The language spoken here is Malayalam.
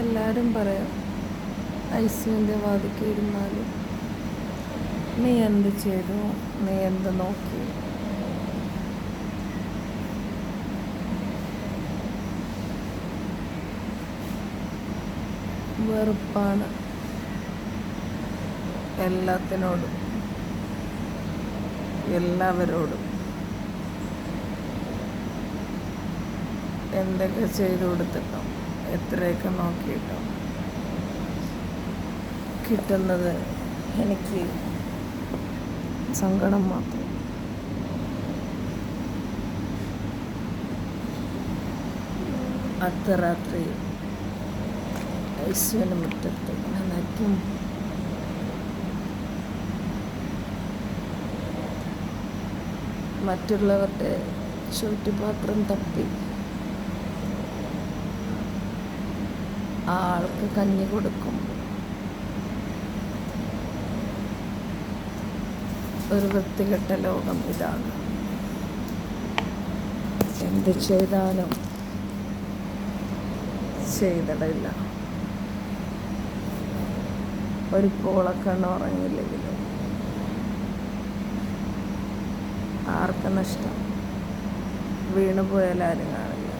എല്ലാവരും പറയാം ഐസിന്റെ വാതിക്ക് ഇരുന്നാലും നീ എന്ത് ചെയ്തു നീ എന്ത് നോക്കി? വെറുപ്പാണ് എല്ലാത്തിനോടും എല്ലാവരോടും. എന്തൊക്കെ ചെയ്തു കൊടുത്തിട്ടും എത്രയൊക്കെ നോക്കിയിട്ടോ. കിട്ടുന്നത് എനിക്ക് സങ്കടം മാത്രം. അർദ്ധരാത്രി ഐശ്വര്യ മുറ്റത്ത് നനയ്ക്കും മറ്റുള്ളവരുടെ ചുറ്റുപാത്രം തപ്പി ആൾക്ക് കഞ്ഞി കൊടുക്കും. ഒരു വൃത്തികെട്ട ലോകം ഇതാണ്. എന്ത് ചെയ്താലും ചെയ്തിടില്ല ഒരു കോളക്കണ്ണ് ഉറങ്ങില്ലെങ്കിലും ആർക്ക് നഷ്ടം. വീണുപോയാലും ആരും കാണില്ല.